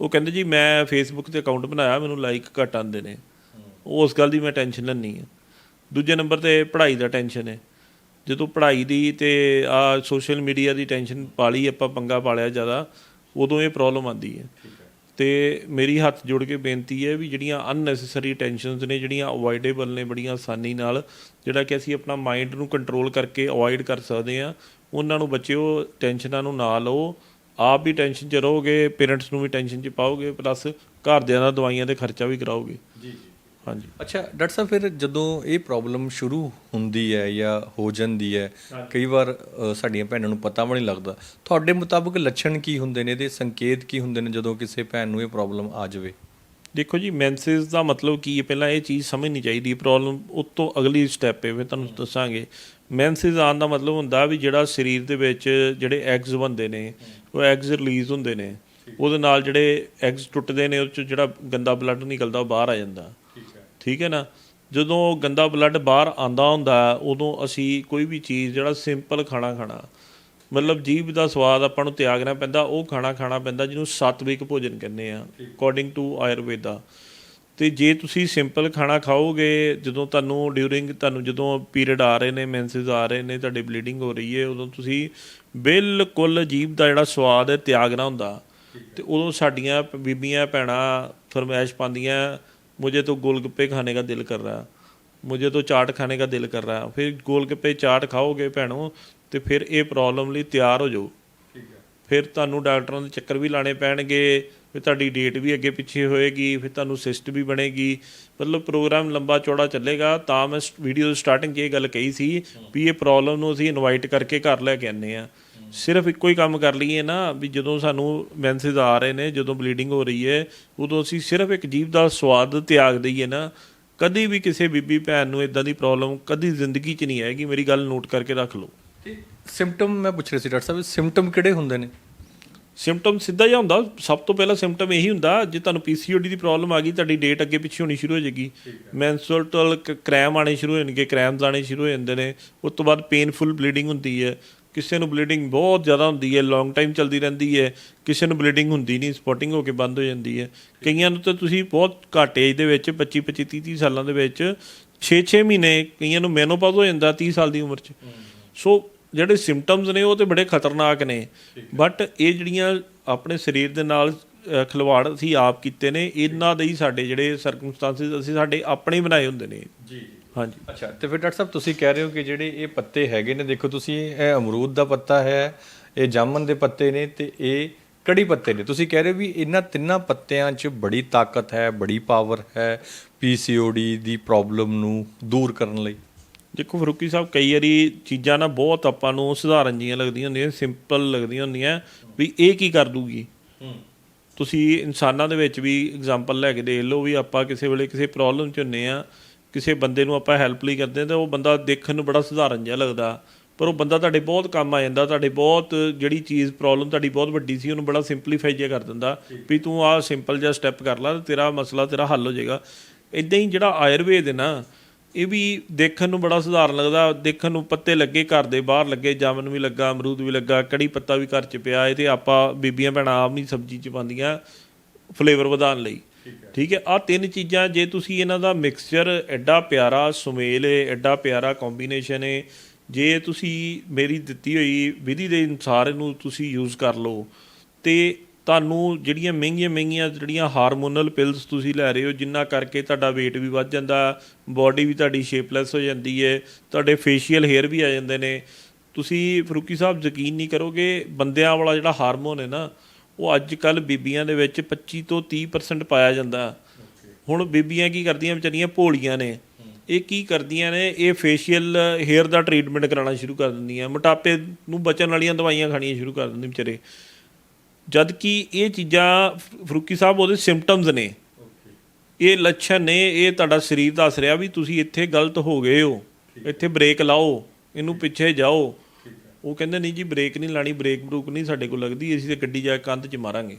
ਉਹ ਕਹਿੰਦੇ ਜੀ, ਮੈਂ ਫੇਸਬੁੱਕ ਤੇ ਅਕਾਊਂਟ ਬਣਾਇਆ, ਮੈਨੂੰ ਲਾਈਕ ਘੱਟ ਆਉਂਦੇ ਨੇ। ਉਸ ਗੱਲ ਦੀ ਮੈਂ ਟੈਨਸ਼ਨ ਲੈਣੀ ਹੈ। ਦੂਜੇ ਨੰਬਰ ਤੇ ਪੜ੍ਹਾਈ ਦਾ ਟੈਨਸ਼ਨ ਹੈ। ਜਦੋਂ ਪੜ੍ਹਾਈ ਦੀ ਤੇ ਆ ਸੋਸ਼ਲ ਮੀਡੀਆ ਦੀ ਟੈਨਸ਼ਨ ਪਾਲੀ ਆਪਾਂ ਪੰਗਾ ਪਾਲਿਆ ਜ਼ਿਆਦਾ, ਉਦੋਂ ਇਹ ਪ੍ਰੋਬਲਮ ਆਉਂਦੀ ਹੈ। ਤੇ ਮੇਰੀ ਹੱਥ ਜੋੜ ਕੇ ਬੇਨਤੀ ਹੈ ਵੀ ਜਿਹੜੀਆਂ ਅਨਨੈਸੈਸਰੀ ਟੈਨਸ਼ਨਸ ਨੇ, ਜਿਹੜੀਆਂ ਅਵੋਇਡੇਬਲ ਨੇ, ਬੜੀਆਂ ਆਸਾਨੀ ਨਾਲ, ਜਿਹੜਾ ਕਿ ਅਸੀਂ ਆਪਣਾ ਮਾਈਂਡ ਨੂੰ ਕੰਟਰੋਲ ਕਰਕੇ ਅਵੋਇਡ ਕਰ ਸਕਦੇ ਆ ਉਹਨਾਂ ਨੂੰ ਬੱਚਿਓ ਟੈਨਸ਼ਨਾਂ ਨੂੰ ਨਾ ਲਓ। ਆਪ ਵੀ ਟੈਨਸ਼ਨ 'ਚ ਰਹੋਗੇ ਪੇਰੈਂਟਸ ਨੂੰ ਵੀ ਟੈਨਸ਼ਨ 'ਚ ਪਾਓਗੇ ਪਲੱਸ ਘਰਦਿਆਂ ਦਾ ਦਵਾਈਆਂ ਤੇ ਖਰਚਾ ਵੀ ਕਰਾਓਗੇ। ਜੀ ਜੀ। ਹਾਂਜੀ। ਅੱਛਾ ਡਾਕਟਰ ਸਾਹਿਬ ਫਿਰ ਜਦੋਂ ਇਹ ਪ੍ਰੋਬਲਮ ਸ਼ੁਰੂ ਹੁੰਦੀ ਹੈ ਜਾਂ ਹੋ ਜਾਂਦੀ ਹੈ ਕਈ ਵਾਰ ਸਾਡੀਆਂ ਭੈਣਾਂ ਨੂੰ ਪਤਾ ਵੀ ਨਹੀਂ ਲੱਗਦਾ ਤੁਹਾਡੇ ਮੁਤਾਬਕ ਲੱਛਣ ਕੀ ਹੁੰਦੇ ਨੇ? ਇਹਦੇ ਸੰਕੇਤ ਕੀ ਹੁੰਦੇ ਨੇ ਜਦੋਂ ਕਿਸੇ ਭੈਣ ਨੂੰ ਇਹ ਪ੍ਰੋਬਲਮ ਆ ਜਾਵੇ? ਦੇਖੋ ਜੀ ਮੈਂਸਸ ਦਾ ਮਤਲਬ ਕੀ ਹੈ? ਪਹਿਲਾਂ ਇਹ ਚੀਜ਼ ਸਮਝਣੀ ਚਾਹੀਦੀ ਪ੍ਰੋਬਲਮ ਉਸ ਤੋਂ ਅਗਲੀ ਸਟੈਪ ਹੈ ਫਿਰ ਤੁਹਾਨੂੰ ਦੱਸਾਂਗੇ। ਮੈਂਸਸ ਆਉਣ ਦਾ ਮਤਲਬ ਹੁੰਦਾ ਵੀ ਜਿਹੜਾ ਸਰੀਰ ਦੇ ਵਿੱਚ ਜਿਹੜੇ ਐਗਸ ਬਣਦੇ ਨੇ ਉਹ ਐਗਸ ਰਿਲੀਜ਼ ਹੁੰਦੇ ਨੇ। ਉਹਦੇ ਨਾਲ ਜਿਹੜੇ ਐਗਸ ਟੁੱਟਦੇ ਨੇ ਉਹ 'ਚ ਜਿਹੜਾ ਗੰਦਾ ਬਲੱਡ ਨਿਕਲਦਾ ਉਹ ਬਾਹਰ ਆ ਜਾਂਦਾ। ਠੀਕ ਹੈ। ਠੀਕ ਹੈ ਨਾ? ਜਦੋਂ ਗੰਦਾ ਬਲੱਡ ਬਾਹਰ ਆਂਦਾ ਹੁੰਦਾ ਉਦੋਂ ਅਸੀਂ ਕੋਈ ਵੀ ਚੀਜ਼ ਜਿਹੜਾ ਸਿੰਪਲ ਖਾਣਾ ਖਾਣਾ ਮਤਲਬ ਜੀਭ ਦਾ ਸਵਾਦ ਆਪਾਂ ਨੂੰ ਤਿਆਗਣਾ ਪੈਂਦਾ ਉਹ ਖਾਣਾ ਖਾਣਾ ਪੈਂਦਾ ਜਿਹਨੂੰ ਸਾਤਵਿਕ ਭੋਜਨ ਕਹਿੰਦੇ ਆ ਅਕੋਰਡਿੰਗ ਟੂ ਆਯੁਰਵੇਦਾ ਤੇ ਜੇ ਤੁਸੀਂ ਸਿੰਪਲ ਖਾਣਾ ਖਾਓਗੇ ਜਦੋਂ ਤੁਹਾਨੂੰ ਡਿਊਰਿੰਗ ਤੁਹਾਨੂੰ ਜਦੋਂ ਪੀਰੀਅਡ ਆ ਰਹੇ ਨੇ ਮੈਂਸਸ ਆ ਰਹੇ ਨੇ ਤੁਹਾਡੇ ਬਲੀਡਿੰਗ ਹੋ ਰਹੀ ਹੈ ਉਦੋਂ ਤੁਸੀਂ ਬਿਲਕੁਲ ਜੀਭ ਦਾ ਜਿਹੜਾ ਸਵਾਦ ਹੈ ਤਿਆਗਣਾ ਹੁੰਦਾ। ਤੇ ਉਦੋਂ ਸਾਡੀਆਂ ਬੀਬੀਆਂ ਭੈਣਾਂ ਫਰਮਾਇਸ਼ ਪਾਉਂਦੀਆਂ ਮੁਝੇ ਤੋਂ ਗੋਲਗੱਪੇ ਖਾਣੇ ਦਾ ਦਿਲ ਕਰ ਰਿਹਾ ਮੁਝੇ ਤੋਂ ਚਾਟ ਖਾਣੇ ਦਾ ਦਿਲ ਕਰ ਰਿਹਾ ਫਿਰ ਗੋਲਗੱਪੇ ਚਾਟ ਖਾਓਗੇ ਭੈਣੋ ਤੇ ਫਿਰ ਇਹ ਪ੍ਰੋਬਲਮ ਲਈ ਤਿਆਰ ਹੋ ਜਾਓ। ਫਿਰ ਤੁਹਾਨੂੰ ਡਾਕਟਰਾਂ ਦੇ ਚੱਕਰ ਵੀ ਲਾਣੇ ਪੈਣਗੇ। ਫਿਰ ਤੁਹਾਡੀ ਡੇਟ ਵੀ ਅੱਗੇ ਪਿੱਛੇ ਹੋਏਗੀ, ਫਿਰ ਤੁਹਾਨੂੰ ਸਿਸਟ ਵੀ ਬਣੇਗੀ। ਮਤਲਬ ਪ੍ਰੋਗਰਾਮ ਲੰਬਾ ਚੌੜਾ ਚੱਲੇਗਾ, ਤਾਂ ਮੈਂ ਵੀਡੀਓ ਸਟਾਰਟਿੰਗ 'ਚ ਇਹ ਗੱਲ ਕਹੀ ਸੀ ਵੀ ਇਹ ਪ੍ਰੋਬਲਮ ਨੂੰ ਅਸੀਂ ਇਨਵਾਈਟ ਕਰਕੇ ਘਰ ਲੈ ਕੇ ਆਨੇ ਆ ਸਿਰਫ ਇੱਕੋ ਹੀ ਕੰਮ ਕਰ ਲਈਏ ਨਾ, ਵੀ ਜਦੋਂ ਸਾਨੂੰ ਮੈਂਸਸ ਆ ਰਹੇ ਨੇ, ਜਦੋਂ ਬਲੀਡਿੰਗ ਹੋ ਰਹੀ ਹੈ, ਉਦੋਂ ਅਸੀਂ ਸਿਰਫ ਇੱਕ ਜੀਭ ਦਾ ਸਵਾਦ ਤਿਆਗ ਦਈਏ ਨਾ। ਕਦੀ ਵੀ ਕਿਸੇ ਬੀਬੀ ਭੈਣ ਨੂੰ ਇਦਾਂ ਦੀ ਪ੍ਰੋਬਲਮ ਕਦੀ ਜ਼ਿੰਦਗੀ 'ਚ ਨਹੀਂ ਆਏਗੀ। ਮੇਰੀ ਗੱਲ ਨੋਟ ਕਰਕੇ ਰੱਖ ਲਓ। ਤੇ ਸਿੰਪਟਮ ਮੈਂ ਪੁੱਛ ਰਿਹਾ ਸੀ, ਡਾਕਟਰ ਸਾਹਿਬ ਸਿੰਪਟਮ ਕਿਹੜੇ ਹੁੰਦੇ ਨੇ? ਸਿੰਪਟਮ ਸਿੱਧਾ ਜਿਹਾ ਹੁੰਦਾ ਸਭ ਤੋਂ ਪਹਿਲਾ ਸਿੰਪਟਮ ਇਹੀ ਹੁੰਦਾ ਜੇ ਤੁਹਾਨੂੰ ਪੀਸੀਓਡੀ ਦੀ ਪ੍ਰੋਬਲਮ ਆ ਗਈ ਤੁਹਾਡੀ ਡੇਟ ਅੱਗੇ ਪਿੱਛੇ ਹੋਣੀ ਸ਼ੁਰੂ ਹੋ ਜਾਏਗੀ। ਮੈਂਸਟਰਲ ਕ੍ਰੈਮ ਆਣੇ ਸ਼ੁਰੂ ਹੋ ਜਾਣਗੇ ਕ੍ਰੈਮਸ ਆਣੇ ਸ਼ੁਰੂ ਹੋ ਜਾਂਦੇ ਨੇ ਉਸ ਤੋਂ ਬਾਅਦ ਪੇਨਫੁਲ ਬਲੀਡਿੰਗ ਹੁੰਦੀ ਹੈ। ਕਿਸੇ ਨੂੰ ਬਲੀਡਿੰਗ ਬਹੁਤ ਜ਼ਿਆਦਾ ਹੁੰਦੀ ਹੈ ਲੌਂਗ ਟਾਈਮ ਚੱਲਦੀ ਰਹਿੰਦੀ ਹੈ ਕਿਸੇ ਨੂੰ ਬਲੀਡਿੰਗ ਹੁੰਦੀ ਨਹੀਂ ਸਪੌਟਿੰਗ ਹੋ ਕੇ ਬੰਦ ਹੋ ਜਾਂਦੀ ਹੈ। ਕਈਆਂ ਨੂੰ ਤਾਂ ਤੁਸੀਂ ਬਹੁਤ ਘੱਟ ਏਜ ਦੇ ਵਿੱਚ 25 25 30 30 ਸਾਲਾਂ ਦੇ ਵਿੱਚ 6-6 ਮਹੀਨੇ ਕਈਆਂ ਨੂੰ ਮੈਨੋਪਾਜ਼ ਹੋ ਜਾਂਦਾ 30 ਸਾਲ ਦੀ ਉਮਰ 'ਚ। ਸੋ ਜਿਹੜੇ ਸਿੰਪਟਮਸ ਨੇ ਉਹ ਤੇ ਬੜੇ ਖਤਰਨਾਕ ਨੇ। ਬਟ ਇਹ ਜਿਹੜੀਆਂ ਆਪਣੇ ਸਰੀਰ ਦੇ ਨਾਲ ਖਿਲਵਾੜ ਅਸੀਂ ਆਪ ਕੀਤੇ ਨੇ ਇਹਨਾਂ ਦੇ ਹੀ ਸਾਡੇ ਜਿਹੜੇ ਸਰਕਮਸਟੈਂਸਸ ਅਸੀਂ ਸਾਡੇ ਆਪਣੇ ਹੀ ਬਣਾਏ ਹੁੰਦੇ ਨੇ। ਜੀ ਹਾਂਜੀ। ਅੱਛਾ ਤੇ ਫਿਰ ਡਾਕਟਰ ਸਾਹਿਬ ਤੁਸੀਂ ਕਹਿ ਰਹੇ ਹੋ ਕਿ ਜਿਹੜੇ ਇਹ ਪੱਤੇ ਹੈਗੇ ਨੇ ਦੇਖੋ ਤੁਸੀਂ ਇਹ ਅਮਰੂਦ ਦਾ ਪੱਤਾ ਹੈ ਇਹ ਜਾਮਨ ਦੇ ਪੱਤੇ ਨੇ ਤੇ ਇਹ ਕੜੀ ਪੱਤੇ ਨੇ। ਤੁਸੀਂ ਕਹਿ ਰਹੇ ਹੋ ਵੀ ਇਹਨਾਂ ਤਿੰਨਾਂ ਪੱਤਿਆਂ 'ਚ ਬੜੀ ਤਾਕਤ ਹੈ ਬੜੀ ਪਾਵਰ ਹੈ ਪੀਸੀਓਡੀ ਦੀ ਪ੍ਰੋਬਲਮ ਨੂੰ ਦੂਰ ਕਰਨ ਲਈ। ਦੇਖੋ ਫਰੂਕੀ ਸਾਹਿਬ ਕਈ ਵਾਰੀ ਚੀਜ਼ਾਂ ਨਾ ਬਹੁਤ ਆਪਾਂ ਨੂੰ ਸਧਾਰਨ ਜੀਆਂ ਲੱਗਦੀਆਂ ਹੁੰਦੀਆਂ ਸਿੰਪਲ ਲੱਗਦੀਆਂ ਹੁੰਦੀਆਂ ਵੀ ਇਹ ਕੀ ਕਰ ਦੂਗੀ। ਤੁਸੀਂ ਇਨਸਾਨਾਂ ਦੇ ਵਿੱਚ ਵੀ ਐਗਜ਼ਾਮਪਲ ਲੈ ਕੇ ਦੇਖ ਲਓ ਵੀ ਆਪਾਂ ਕਿਸੇ ਵੇਲੇ ਕਿਸੇ ਪ੍ਰੋਬਲਮ 'ਚ ਹੁੰਨੇ ਆ ਕਿਸੇ ਬੰਦੇ ਨੂੰ ਆਪਾਂ ਹੈਲਪ ਲਈ ਕਰਦੇ ਆ ਤਾਂ ਉਹ ਬੰਦਾ ਦੇਖਣ ਨੂੰ ਬੜਾ ਸਧਾਰਨ ਜਿਹਾ ਲੱਗਦਾ। ਪਰ ਉਹ ਬੰਦਾ ਤੁਹਾਡੇ ਬਹੁਤ ਕੰਮ ਆ ਜਾਂਦਾ ਤੁਹਾਡੇ ਬਹੁਤ ਜਿਹੜੀ ਚੀਜ਼ ਪ੍ਰੋਬਲਮ ਤੁਹਾਡੀ ਬਹੁਤ ਵੱਡੀ ਸੀ ਉਹਨੂੰ ਬੜਾ ਸਿੰਪਲੀਫਾਈ ਜਿਹਾ ਕਰ ਦਿੰਦਾ ਵੀ ਤੂੰ ਆਹ ਸਿੰਪਲ ਜਿਹਾ ਸਟੈਪ ਕਰ ਲਾ ਤੇ ਤੇਰਾ ਮਸਲਾ ਤੇਰਾ ਹੱਲ ਹੋ ਜਾਏਗਾ। ਇਦਾਂ ਹੀ ਜਿਹੜਾ ਆਯੁਰਵੇਦ ਹੈ ਨਾ ਇਹ ਵੀ ਦੇਖਣ ਨੂੰ ਬੜਾ ਸਧਾਰਨ ਲੱਗਦਾ ਦੇਖਣ ਨੂੰ ਪੱਤੇ ਲੱਗੇ ਘਰ ਦੇ ਬਾਹਰ ਲੱਗੇ ਜਾਮਨ ਵੀ ਲੱਗਾ ਅਮਰੂਦ ਵੀ ਲੱਗਾ ਕੜੀ ਪੱਤਾ ਵੀ ਘਰ 'ਚ ਪਿਆ ਇਹ ਤੇ ਆਪਾਂ ਬੀਬੀਆਂ ਭੈਣਾਂ ਆਪ ਨਹੀਂ ਸਬਜ਼ੀ 'ਚ ਪਾਉਂਦੀਆਂ ਫਲੇਵਰ ਵਧਾਉਣ ਲਈ। ਠੀਕ ਹੈ। ਆ ਤਿੰਨ ਚੀਜ਼ਾਂ ਜੇ ਤੁਸੀਂ ਇਹਨਾਂ ਦਾ ਮਿਕਸਚਰ ਐਡਾ ਪਿਆਰਾ ਸੁਮੇਲ ਹੈ ਐਡਾ ਪਿਆਰਾ ਕੰਬੀਨੇਸ਼ਨ ਹੈ ਜੇ ਤੁਸੀਂ ਮੇਰੀ ਦਿੱਤੀ ਹੋਈ ਵਿਧੀ ਦੇ ਅਨੁਸਾਰ ਇਹਨੂੰ ਤੁਸੀਂ ਯੂਜ਼ ਕਰ ਲਓ ਤੇ ਤੁਹਾਨੂੰ ਜਿਹੜੀਆਂ ਮਹਿੰਗੀਆਂ ਮਹਿੰਗੀਆਂ ਜਿਹੜੀਆਂ ਹਾਰਮੋਨਲ ਪਿਲਸ ਤੁਸੀਂ ਲੈ ਰਹੇ ਹੋ, ਜਿੰਨਾ ਕਰਕੇ ਤੁਹਾਡਾ weight ਵੀ ਵੱਧ ਜਾਂਦਾ ਬਾਡੀ ਵੀ ਤੁਹਾਡੀ ਸ਼ੇਪਲੈਸ ਹੋ ਜਾਂਦੀ ਹੈ, ਤੁਹਾਡੇ ਫੇਸ਼ੀਅਲ ਹੇਅਰ ਵੀ ਆ ਜਾਂਦੇ ਨੇ। ਤੁਸੀਂ ਫਰੂਕੀ ਸਾਹਿਬ ਯਕੀਨ ਨਹੀਂ ਕਰੋਗੇ, ਬੰਦਿਆਂ ਵਾਲਾ ਜਿਹੜਾ ਹਾਰਮੋਨ ਹੈ ਨਾ, ਉਹ ਅੱਜ ਕੱਲ ਬੀਬੀਆਂ ਦੇ ਵਿੱਚ 25 ਤੋਂ 30% ਪਾਇਆ ਜਾਂਦਾ। ਹੁਣ ਬੀਬੀਆਂ ਕੀ ਕਰਦੀਆਂ, ਵਿਚਾਰੀਆਂ ਭੋਲੀਆਂ ਨੇ। ਇਹ ਕੀ ਕਰਦੀਆਂ ਨੇ, ਇਹ ਫੇਸ਼ੀਅਲ ਹੇਅਰ ਦਾ ਟ੍ਰੀਟਮੈਂਟ ਕਰਾਉਣਾ ਸ਼ੁਰੂ ਕਰ ਦਿੰਦੀਆਂ। ਮੋਟਾਪੇ ਨੂੰ ਬਚਣ ਵਾਲੀਆਂ ਦਵਾਈਆਂ ਖਾਣੀਆਂ ਸ਼ੁਰੂ ਕਰ ਦਿੰਦੇ ਵਿਚਾਰੇ। ਜਦ ਕਿ ਇਹ ਚੀਜ਼ਾਂ ਫਰੂਕੀ ਸਾਹਿਬ ਉਹਦੇ ਸਿੰਪਟਮਸ ਨੇ। ਇਹ ਲੱਛਣ ਨੇ ਇਹ ਤੁਹਾਡਾ ਸਰੀਰ ਦੱਸ ਰਿਹਾ ਵੀ ਤੁਸੀਂ ਇੱਥੇ ਗਲਤ ਹੋ ਗਏ ਹੋ। ਇੱਥੇ ਬ੍ਰੇਕ ਲਾਓ ਇਹਨੂੰ ਪਿੱਛੇ ਜਾਓ। ਉਹ ਕਹਿੰਦੇ ਨਹੀਂ ਜੀ ਬ੍ਰੇਕ ਨਹੀਂ ਲਾਣੀ ਬ੍ਰੇਕ ਬਰੂਕ ਨਹੀਂ ਸਾਡੇ ਕੋਲ ਲੱਗਦੀ ਅਸੀਂ ਤੇ ਗੱਡੀ ਜਾ ਕੇ ਕੰਧ 'ਚ ਮਾਰਾਂਗੇ।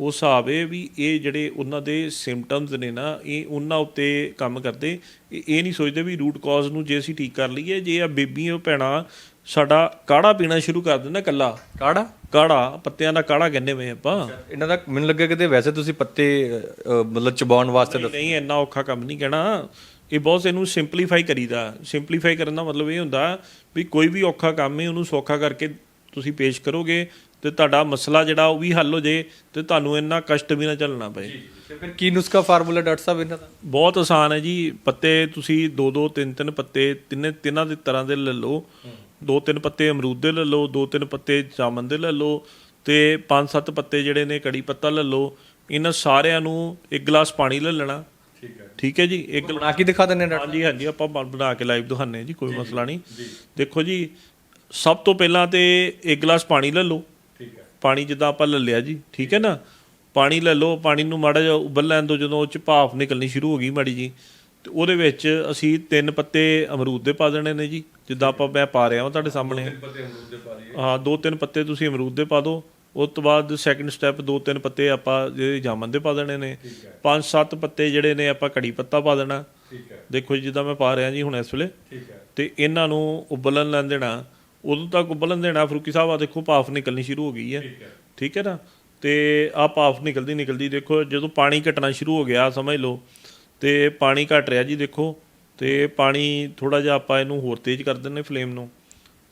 ਉਹ ਹਿਸਾਬ ਹੈ ਵੀ ਇਹ ਜਿਹੜੇ ਉਹਨਾਂ ਦੇ ਸਿੰਪਟਮਸ ਨੇ ਨਾ ਇਹ ਉਹਨਾਂ ਉੱਤੇ ਕੰਮ ਕਰਦੇ। ਇਹ ਇਹ ਨਹੀਂ ਸੋਚਦੇ ਵੀ ਰੂਟ ਕਾਜ਼ ਨੂੰ ਜੇ ਅਸੀਂ ਠੀਕ ਕਰ ਲਈਏ ਜੇ ਆ ਬੇਬੀਆਂ ਭੈਣਾਂ ਸਾਡਾ ਕਾੜਾ ਪੀਣਾ ਸ਼ੁਰੂ ਕਰ ਦਿੰਦਾ ਕੱਲਾ। ਕਾੜਾ? ਕਾੜਾ ਪੱਤਿਆਂ ਦਾ ਕਾੜਾ ਕਹਿੰਦੇ ਵੇ ਆਪਾਂ। ਇਹਨਾਂ ਦਾ ਮੈਨੂੰ ਲੱਗਿਆ ਕਿਤੇ ਵੈਸੇ ਤੁਸੀਂ ਪੱਤੇ ਅ, ਮਤਲਬ ਚਬਾਉਣ ਵਾਸਤੇ ਨਹੀਂ, ਨਹੀਂ ਇੰਨਾ ਔਖਾ ਕੰਮ ਨਹੀਂ ਕਹਿਣਾ। ਇਹ ਬਹੁਤ ਇਹਨੂੰ ਸਿੰਪਲੀਫਾਈ ਕਰੀਦਾ। ਸਿੰਪਲੀਫਾਈ ਕਰਨ ਦਾ ਮਤਲਬ ਇਹ ਹੁੰਦਾ ਵੀ ਕੋਈ ਵੀ ਔਖਾ ਕੰਮ ਹੈ ਉਹਨੂੰ ਸੌਖਾ ਕਰਕੇ ਤੁਸੀਂ ਪੇਸ਼ ਕਰੋਗੇ ਤੇ ਤੁਹਾਡਾ ਮਸਲਾ ਜਿਹੜਾ ਉਹ ਵੀ ਹੱਲ ਹੋ ਜੇ ਤੇ ਤੁਹਾਨੂੰ ਇੰਨਾ ਕਸ਼ਟ ਵੀ ਨਾ ਝੱਲਣਾ ਪਏ। ਤੇ ਫਿਰ ਕੀ ਨੁਸਖਾ ਫਾਰਮੂਲਾ ਡਾਕਟਰ ਸਾਹਿਬ ਇਹਨਾਂ ਦਾ? ਬਹੁਤ ਆਸਾਨ ਹੈ ਜੀ। ਪੱਤੇ ਤੁਸੀਂ ਦੋ ਦੋ ਤਿੰਨ ਤਿੰਨ ਪੱਤੇ ਤਿੰਨੇ ਤਿੰਨਾਂ ਦੇ ਤਰ੍ਹਾਂ ਦੇ ਲੈ ਲਓ। ਦੋ ਤਿੰਨ ਪੱਤੇ ਅਮਰੂਦ ਦੇ ਲੈ ਲਓ ਦੋ ਤਿੰਨ ਪੱਤੇ ਜਾਮਨ ਦੇ ਲੈ ਲਓ ਤੇ ਪੰਜ ਸੱਤ ਪੱਤੇ ਜਿਹੜੇ ਨੇ ਕੜੀ ਪੱਤਾ ਲੈ ਲਓ। ਇਹਨਾਂ ਸਾਰਿਆਂ ਨੂੰ ਇੱਕ ਗਲਾਸ ਪਾਣੀ ਲੈ ਲੈਣਾ। ਠੀਕ ਹੈ। ਠੀਕ ਹੈ ਜੀ ਇੱਕ ਬਣਾ ਕੇ ਦਿਖਾ ਦਿੰਦੇ ਨੇ ਡਾਕਟਰ। ਹਾਂਜੀ ਹਾਂਜੀ ਆਪਾਂ ਬਣ- ਕੇ ਲਾਈਵ ਹਾਂ ਜੀ ਕੋਈ ਮਸਲਾ ਨਹੀਂ। ਦੇਖੋ ਜੀ ਸਭ ਤੋਂ ਪਹਿਲਾਂ ਤੇ ਇੱਕ ਗਲਾਸ ਪਾਣੀ ਲੈ ਲਓ। ਠੀਕ ਹੈ। ਪਾਣੀ ਜਿੱਦਾਂ ਆਪਾਂ ਲੈ ਲਿਆ ਜੀ ਠੀਕ ਹੈ ਨਾ? ਪਾਣੀ ਲੈ ਲਓ ਪਾਣੀ ਨੂੰ ਮਾੜਾ ਜਿਹਾ ਉਬਲ ਲੈਣ ਦਿਓ ਜਦੋਂ ਉਹ ਚ ਭਾਫ ਨਿਕਲਣੀ ਸ਼ੁਰੂ ਹੋ ਗਈ ਮਾੜੀ ਜੀ। ਤੇ ਉਹਦੇ ਵਿੱਚ ਅਸੀਂ ਤਿੰਨ ਪੱਤੇ ਅਮਰੂਦ ਦੇ ਪਾ ਦੇਣੇ ਨੇ ਜੀ। ਜਿੱਦਾਂ ਆਪਾਂ ਮੈਂ ਪਾ ਰਿਹਾ ਹਾਂ ਤੁਹਾਡੇ ਸਾਹਮਣੇ। ਪੱਤੇ ਅਮਰੂਦ ਦੇ ਪਾ ਦਈਏ ਹਾਂ ਦੋ ਤਿੰਨ ਪੱਤੇ ਤੁਸੀਂ ਅਮਰੂਦ ਦੇ ਪਾ ਦਿਓ। ਉਸ ਤੋਂ ਬਾਅਦ ਸੈਕੰਡ ਸਟੈਪ ਦੋ ਤਿੰਨ ਪੱਤੇ ਆਪਾਂ ਜਿਹੜੇ ਜਾਮਨ ਦੇ ਪਾ ਦੇਣੇ ਨੇ। ਪੰਜ ਸੱਤ ਪੱਤੇ ਜਿਹੜੇ ਨੇ ਆਪਾਂ ਕੜੀ ਪੱਤਾ ਪਾ ਦੇਣਾ। ਠੀਕ ਹੈ। ਦੇਖੋ ਜੀ ਜਿੱਦਾਂ ਮੈਂ ਪਾ ਰਿਹਾ ਜੀ ਹੁਣ ਇਸ ਵੇਲੇ। ਠੀਕ ਹੈ। ਤੇ ਇਹਨਾਂ ਨੂੰ ਉਬਲਣ ਲੈਣ ਦੇਣਾ। ਉਦੋਂ ਤੱਕ ਉਬਲਣ ਦੇਣਾ ਫਰੂਕੀ ਸਾਹਿਬ ਆ ਦੇਖੋ ਭਾਫ ਨਿਕਲਣੀ ਸ਼ੁਰੂ ਹੋ ਗਈ ਹੈ। ਠੀਕ ਹੈ। ਨਾ? ਤੇ ਆ ਭਾਫ ਨਿਕਲਦੀ ਨਿਕਲਦੀ ਦੇਖੋ ਜਦੋਂ ਪਾਣੀ ਘਟਣਾ ਸ਼ੁਰੂ ਹੋ ਗਿਆ ਸਮਝ ਲਓ ਤੇ ਪਾਣੀ ਘਟ ਰਿਹਾ ਜੀ ਦੇਖੋ ਤੇ ਪਾਣੀ ਥੋੜਾ ਜਿਹਾ ਆਪਾਂ ਇਹਨੂੰ ਹੋਰ ਤੇਜ਼ ਕਰ ਦਿੰਨੇ ਫਲੇਮ ਨੂੰ।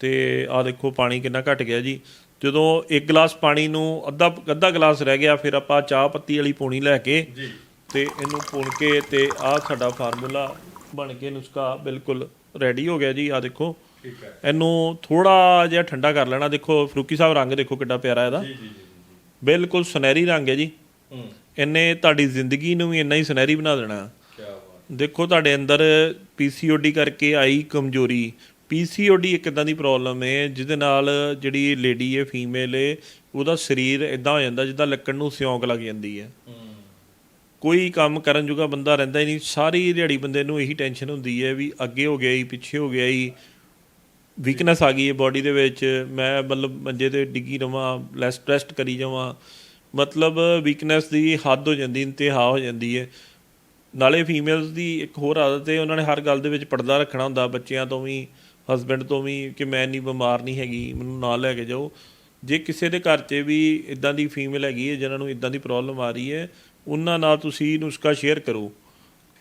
ਤੇ ਆ ਦੇਖੋ ਪਾਣੀ ਕਿੰਨਾ ਘਟ ਗਿਆ ਜੀ। ਜਦੋਂ ਇੱਕ ਗਲਾਸ ਪਾਣੀ ਨੂੰ ਅੱਧਾ ਅੱਧਾ ਗਲਾਸ ਰਹਿ ਗਿਆ ਫਿਰ ਆਪਾਂ ਚਾਹ ਪੱਤੀ ਵਾਲੀ ਪੌਣੀ ਲੈ ਕੇ ਜੀ। ਤੇ ਇਹਨੂੰ ਪੁਣ ਕੇ ਤੇ ਆਹ ਸਾਡਾ ਫਾਰਮੂਲਾ ਬਣ ਕੇ ਨੁਸਖਾ ਬਿਲਕੁਲ ਰੈਡੀ ਹੋ ਗਿਆ ਜੀ। ਆ ਦੇਖੋ ਠੀਕ ਹੈ। ਇਹਨੂੰ ਥੋੜਾ ਜਿਹਾ ਠੰਡਾ ਕਰ ਲੈਣਾ। ਦੇਖੋ ਫਰੂਕੀ ਸਾਹਿਬ ਰੰਗ ਦੇਖੋ ਕਿੱਡਾ ਪਿਆਰਾ ਇਹਦਾ। ਜੀ ਜੀ ਜੀ ਬਿਲਕੁਲ ਸੁਨਹਿਰੀ ਰੰਗ ਹੈ ਜੀ। ਇਹਨੇ ਤੁਹਾਡੀ ਜ਼ਿੰਦਗੀ ਨੂੰ ਵੀ ਇੰਨਾ ਹੀ ਸੁਨਹਿਰੀ ਬਣਾ ਦੇਣਾ। ਦੇਖੋ ਤੁਹਾਡੇ ਅੰਦਰ ਪੀਸੀਓਡੀ ਕਰਕੇ ਆਈ ਕਮਜ਼ੋਰੀ। ਪੀਸੀਓਡੀ ਇੱਕ ਇਦਾਂ ਦੀ ਪ੍ਰੋਬਲਮ ਹੈ ਜਿਹਦੇ ਨਾਲ ਜਿਹੜੀ ਲੇਡੀ ਹੈ ਫੀਮੇਲ ਹੈ ਉਹਦਾ ਸਰੀਰ ਇਦਾਂ ਹੋ ਜਾਂਦਾ ਜਿੱਦਾਂ ਲੱਕੜ ਨੂੰ ਸਿਉਂਕ ਲੱਗ ਜਾਂਦੀ ਹੈ ਕੋਈ ਕੰਮ ਕਰਨ ਜੋਗਾ ਬੰਦਾ ਰਹਿੰਦਾ ਹੀ ਨਹੀਂ। ਸਾਰੀ ਦਿਹਾੜੀ ਬੰਦੇ ਨੂੰ ਇਹੀ ਟੈਨਸ਼ਨ ਹੁੰਦੀ ਹੈ ਵੀ ਅੱਗੇ ਹੋ ਗਿਆ ਹੀ ਪਿੱਛੇ ਹੋ ਗਿਆ ਹੀ ਵੀਕਨੈਸ ਆ ਗਈ ਹੈ ਬਾਡੀ ਦੇ ਵਿੱਚ। ਮੈਂ ਮਤਲਬ ਮੰਜੇ ਤੇ ਡਿੱਗੀ ਰਵਾਂ ਲੈਸ ਰੈਸਟ ਕਰੀ ਜਾਵਾਂ। ਮਤਲਬ ਵੀਕਨੈਸ ਦੀ ਹੱਦ ਹੋ ਜਾਂਦੀ, ਇੰਤਹਾ ਹੋ ਜਾਂਦੀ ਹੈ ਨਾਲੇ ਫੀਮੇਲਸ ਦੀ ਇੱਕ ਹੋਰ ਆਦਤ ਹੈ ਉਹਨਾਂ ਨੇ ਹਰ ਗੱਲ ਦੇ ਵਿੱਚ ਪਰਦਾ ਰੱਖਣਾ ਹੁੰਦਾ ਬੱਚਿਆਂ ਤੋਂ ਵੀ ਹਸਬੰਡ ਤੋਂ ਵੀ ਕਿ ਮੈਂ ਨਹੀਂ ਬਿਮਾਰ ਨਹੀਂ ਹੈਗੀ ਮੈਨੂੰ ਨਾਲ ਲੈ ਕੇ ਜਾਓ। ਜੇ ਕਿਸੇ ਦੇ ਘਰ 'ਚ ਵੀ ਇਦਾਂ ਦੀ ਫੀਮੇਲ ਹੈਗੀ ਹੈ ਜਿਨ੍ਹਾਂ ਨੂੰ ਇਦਾਂ ਦੀ ਪ੍ਰੋਬਲਮ ਆ ਰਹੀ ਹੈ ਉਹਨਾਂ ਨਾਲ ਤੁਸੀਂ ਨੁਸਖਾ ਸ਼ੇਅਰ ਕਰੋ।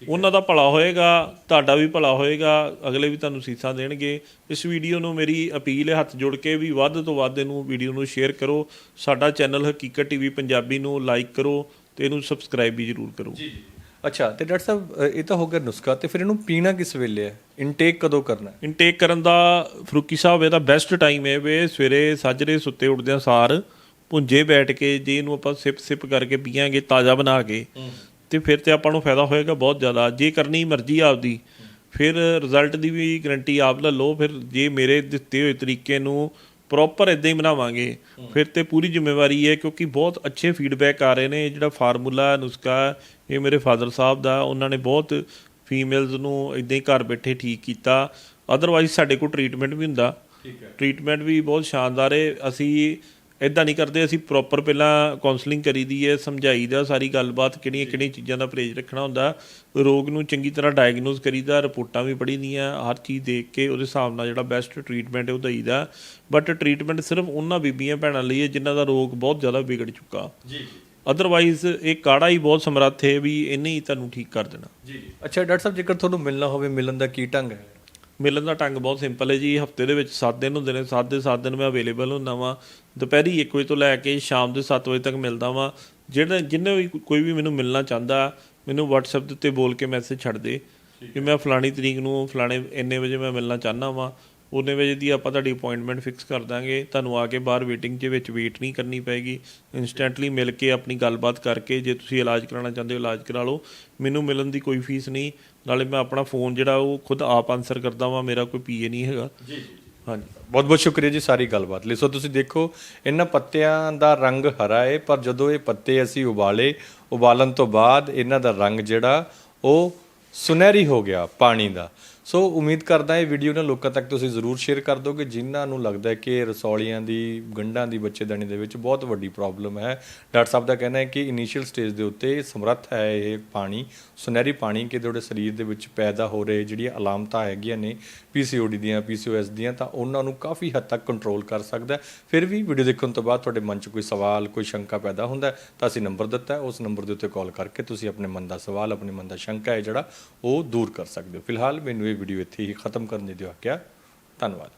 ਉਹਨਾਂ ਦਾ ਭਲਾ ਹੋਏਗਾ ਤੁਹਾਡਾ ਵੀ ਭਲਾ ਹੋਏਗਾ ਅਗਲੇ ਵੀ ਤੁਹਾਨੂੰ ਸੀਸਾਂ ਦੇਣਗੇ। ਇਸ ਵੀਡੀਓ ਨੂੰ ਮੇਰੀ ਅਪੀਲ ਹੈ ਹੱਥ ਜੋੜ ਕੇ ਵੀ ਵੱਧ ਤੋਂ ਵੱਧ ਇਹਨੂੰ ਵੀਡੀਓ ਨੂੰ ਸ਼ੇਅਰ ਕਰੋ। ਸਾਡਾ ਚੈਨਲ ਹਕੀਕਤ ਟੀਵੀ ਪੰਜਾਬੀ ਨੂੰ ਲਾਈਕ ਕਰੋ ਤੇ ਇਹਨੂੰ ਸਬਸਕ੍ਰਾਈਬ ਵੀ ਜ਼ਰੂਰ ਕਰੋ। ਜੀ ਜੀ। ਅੱਛਾ ਤੇ ਡਾਕਟਰ ਸਾਹਿਬ ਇਹ ਤਾਂ ਹੋ ਗਿਆ ਨੁਸਖਾ ਤੇ ਫਿਰ ਇਹਨੂੰ ਪੀਣਾ ਕਿਸ ਵੇਲੇ ਹੈ? ਇਨਟੇਕ ਕਦੋਂ ਕਰਨਾ ਹੈ? ਇਨਟੇਕ ਕਰਨ ਦਾ ਫਰੂਕੀ ਸਾਹਿਬ ਇਹਦਾ ਬੈਸਟ ਟਾਈਮ ਹੈ ਵੇ ਸਵੇਰੇ ਸਾਜਰੇ ਸੁੱਤੇ ਉੱਠਦਿਆਂ ਸਾਰ ਪੁੰਜੇ ਬੈਠ ਕੇ ਜੇ ਇਹਨੂੰ ਆਪਾਂ ਸਿਪ ਸਿਪ ਕਰਕੇ ਪੀਾਂਗੇ ਤਾਜ਼ਾ ਬਣਾ ਕੇ ਤੇ ਫਿਰ ਤੇ ਆਪਾਂ ਨੂੰ ਫਾਇਦਾ ਹੋਏਗਾ ਬਹੁਤ ਜ਼ਿਆਦਾ। ਜੇ ਕਰਨੀ ਮਰਜ਼ੀ ਆਪਦੀ ਫਿਰ ਰਿਜ਼ਲਟ ਦੀ ਵੀ ਗਰੰਟੀ ਆਪ ਲੈ ਲਓ ਫਿਰ ਜੇ ਮੇਰੇ ਦਿੱਤੇ ਹੋਏ ਤਰੀਕੇ ਨੂੰ ਪ੍ਰੋਪਰ ਇਦਾਂ ਹੀ ਬਣਾਵਾਂਗੇ ਫਿਰ ਤੇ ਪੂਰੀ ਜ਼ਿੰਮੇਵਾਰੀ ਹੈ ਕਿਉਂਕਿ ਬਹੁਤ ਅੱਛੇ ਫੀਡਬੈਕ ਆ ਰਹੇ ਨੇ ਜਿਹੜਾ ਫਾਰਮੂਲਾ ਨੁਸਖਾ ਇਹ ਮੇਰੇ ਫਾਦਰ ਸਾਹਿਬ ਦਾ ਉਹਨਾਂ ਨੇ ਬਹੁਤ ਫੀਮੇਲਸ ਨੂੰ ਇਦਾਂ ਹੀ ਘਰ ਬੈਠੇ ਠੀਕ ਕੀਤਾ। ਅਦਰਵਾਈਜ਼ ਸਾਡੇ ਕੋਲ ਟ੍ਰੀਟਮੈਂਟ ਵੀ ਹੁੰਦਾ। ਠੀਕ ਹੈ। ਟ੍ਰੀਟਮੈਂਟ ਵੀ ਬਹੁਤ ਸ਼ਾਨਦਾਰ ਹੈ। ਅਸੀਂ ਇਦਾਂ ਨਹੀਂ ਕਰਦੇ ਅਸੀਂ ਪ੍ਰੋਪਰ ਪਹਿਲਾਂ ਕਾਉਂਸਲਿੰਗ ਕਰੀਦੀ ਹੈ ਸਮਝਾਈਦਾ ਸਾਰੀ ਗੱਲਬਾਤ ਕਿਹੜੀਆਂ ਕਿਹੜੀਆਂ ਚੀਜ਼ਾਂ ਦਾ ਪਰਹੇਜ਼ ਰੱਖਣਾ ਹੁੰਦਾ। ਰੋਗ ਨੂੰ ਚੰਗੀ ਤਰ੍ਹਾਂ ਡਾਇਗਨੋਸ ਕਰੀਦਾ ਰਿਪੋਰਟਾਂ ਵੀ ਪੜ੍ਹੀਦੀਆਂ ਹਰ ਚੀਜ਼ ਦੇਖ ਕੇ ਉਹਦੇ ਹਿਸਾਬ ਨਾਲ ਜਿਹੜਾ ਬੈਸਟ ਟ੍ਰੀਟਮੈਂਟ ਹੈ ਉਹ ਦਈਦਾ ਬਟ ਟ੍ਰੀਟਮੈਂਟ ਸਿਰਫ ਉਹਨਾਂ ਬੀਬੀਆਂ ਭੈਣਾਂ ਲਈ ਹੈ ਜਿਨ੍ਹਾਂ ਦਾ ਰੋਗ ਬਹੁਤ ਜ਼ਿਆਦਾ ਵਿਗੜ ਚੁੱਕਾ। ਜੀ ਜੀ। ਅਦਰਵਾਈਜ਼ ਇਹ ਕਾੜਾ ਹੀ ਬਹੁਤ ਸਮਰੱਥ ਹੈ ਵੀ ਇਹਨੇ ਹੀ ਤੁਹਾਨੂੰ ਠੀਕ ਕਰ ਦੇਣਾ। ਜੀ ਜੀ। ਅੱਛਾ ਡਾਕਟਰ ਸਾਹਿਬ ਜੇਕਰ ਤੁਹਾਨੂੰ ਮਿਲਣਾ ਹੋਵੇ ਮਿਲਣ ਦਾ ਕੀ ਢੰਗ ਹੈ? ਮਿਲਣ ਦਾ ਢੰਗ ਬਹੁਤ ਸਿੰਪਲ ਹੈ ਜੀ। ਹਫ਼ਤੇ ਦੇ ਵਿੱਚ 7 ਦਿਨ ਹੁੰਦੇ ਨੇ। 7 ਦੇ 7 ਦਿਨ ਮੈਂ ਅਵੇਲੇਬਲ ਹੁੰਦਾ ਵਾਂ। ਦੁਪਹਿਰੀ 1 ਵਜੇ ਤੋਂ ਲੈ ਕੇ ਸ਼ਾਮ ਦੇ 7 ਵਜੇ ਤੱਕ ਮਿਲਦਾ ਵਾਂ। ਜਿਹੜਾ ਜਿੰਨੇ ਵੀ ਕੋਈ ਵੀ ਮੈਨੂੰ ਮਿਲਣਾ ਚਾਹੁੰਦਾ ਮੈਨੂੰ WhatsApp ਦੇ ਉੱਤੇ ਬੋਲ ਕੇ ਮੈਸੇਜ ਛੱਡ ਦੇ ਕਿ ਮੈਂ ਫਲਾਣੀ ਤਰੀਕ ਨੂੰ ਫਲਾਣੇ ਇੰਨੇ ਵਜੇ ਮੈਂ ਮਿਲਣਾ ਚਾਹੁੰਦਾ ਵਾਂ। ਉਹਨੇ ਵਜੇ ਦੀ ਆਪਾਂ ਤੁਹਾਡੀ ਅਪਾਇੰਟਮੈਂਟ ਫਿਕਸ ਕਰ ਦਾਂਗੇ। ਤੁਹਾਨੂੰ ਆ ਕੇ ਬਾਹਰ ਵੇਟਿੰਗ ਦੇ ਵਿੱਚ ਵੇਟ ਨਹੀਂ ਕਰਨੀ ਪੈਗੀ। ਇਨਸਟੈਂਟਲੀ ਮਿਲ ਕੇ ਆਪਣੀ ਗੱਲਬਾਤ ਕਰਕੇ ਜੇ ਤੁਸੀਂ ਇਲਾਜ ਕਰਾਉਣਾ ਚਾਹੁੰਦੇ ਹੋ ਇਲਾਜ ਕਰਾ ਲਓ। ਮੈਨੂੰ ਮਿਲਣ ਦੀ ਕੋਈ ਫੀਸ ਨਹੀਂ। ਨਾਲੇ ਮੈਂ ਆਪਣਾ ਫੋਨ ਜਿਹੜਾ ਉਹ ਖੁਦ ਆਪ ਆਨਸਰ ਕਰਦਾ ਵਾਂ ਮੇਰਾ ਕੋਈ ਪੀਏ ਨਹੀਂ ਹੈਗਾ। ਜੀ ਜੀ ਹਾਂਜੀ। ਬਹੁਤ ਬਹੁਤ ਸ਼ੁਕਰੀਆ ਜੀ ਸਾਰੀ ਗੱਲਬਾਤ ਲਈ। ਸੋ ਤੁਸੀਂ ਦੇਖੋ ਇਹਨਾਂ ਪੱਤਿਆਂ ਦਾ ਰੰਗ ਹਰਾ ਹੈ ਪਰ ਜਦੋਂ ਇਹ ਪੱਤੇ ਅਸੀਂ ਉਬਾਲੇ ਉਬਾਲਣ ਤੋਂ ਬਾਅਦ ਇਹਨਾਂ ਦਾ ਰੰਗ ਜਿਹੜਾ ਉਹ ਸੁਨਹਿਰੀ ਹੋ ਗਿਆ ਪਾਣੀ ਦਾ। ਸੋ ਉਮੀਦ ਕਰਦਾ ਇਹ ਵੀਡੀਓ ਨਾ ਲੋਕਾਂ ਤੱਕ ਤੁਸੀਂ ਜ਼ਰੂਰ ਸ਼ੇਅਰ ਕਰ ਦੋਗੇ ਜਿਨ੍ਹਾਂ ਨੂੰ ਲੱਗਦਾ ਹੈ ਕਿ ਰਸੌਲੀਆਂ ਦੀ ਗੰਢਾਂ ਦੀ ਬੱਚੇਦਾਨੀ ਦੇ ਵਿੱਚ ਬਹੁਤ ਵੱਡੀ ਪ੍ਰੋਬਲਮ ਹੈ ਡਾਕਟਰ ਸਾਹਿਬ ਦਾ ਕਹਿਣਾ ਹੈ ਕਿ ਇਨੀਸ਼ੀਅਲ ਸਟੇਜ ਦੇ ਉੱਤੇ ਸਮਰੱਥ ਹੈ ਇਹ ਪਾਣੀ ਸੁਨਹਿਰੀ ਪਾਣੀ ਕਿ ਤੁਹਾਡੇ ਸਰੀਰ ਦੇ ਵਿੱਚ ਪੈਦਾ ਹੋ ਰਹੇ ਜਿਹੜੀਆਂ ਅਲਾਮਤਾਂ ਹੈਗੀਆਂ ਨੇ ਪੀਸੀਓਡੀ ਦੀਆਂ ਪੀਸੀਓਐਸ ਦੀਆਂ ਤਾਂ ਉਹਨਾਂ ਨੂੰ ਕਾਫੀ ਹੱਦ ਤੱਕ ਕੰਟਰੋਲ ਕਰ ਸਕਦਾ ਫਿਰ ਵੀ ਵੀਡੀਓ ਦੇਖਣ ਤੋਂ ਬਾਅਦ ਤੁਹਾਡੇ ਮਨ 'ਚ ਕੋਈ ਸਵਾਲ ਕੋਈ ਸ਼ੰਕਾ ਪੈਦਾ ਹੁੰਦਾ ਤਾਂ ਅਸੀਂ ਨੰਬਰ ਦਿੱਤਾ ਉਸ ਨੰਬਰ ਦੇ ਉੱਤੇ ਕਾਲ ਕਰਕੇ ਤੁਸੀਂ ਆਪਣੇ ਮਨ ਦਾ ਸਵਾਲ ਆਪਣੇ ਮਨ ਦਾ ਸ਼ੰਕਾ ਹੈ ਜਿਹੜਾ ਉਹ ਦੂਰ ਕਰ ਸਕਦੇ ਹੋ ਫਿਲਹਾਲ ਮੈਨੂੰ ਇਹ ਵੀਡੀਓ ਇੱਥੇ ਹੀ ਖਤਮ ਕਰਨ ਦੇ ਦਿਓ ਆਗਿਆ। ਧੰਨਵਾਦ।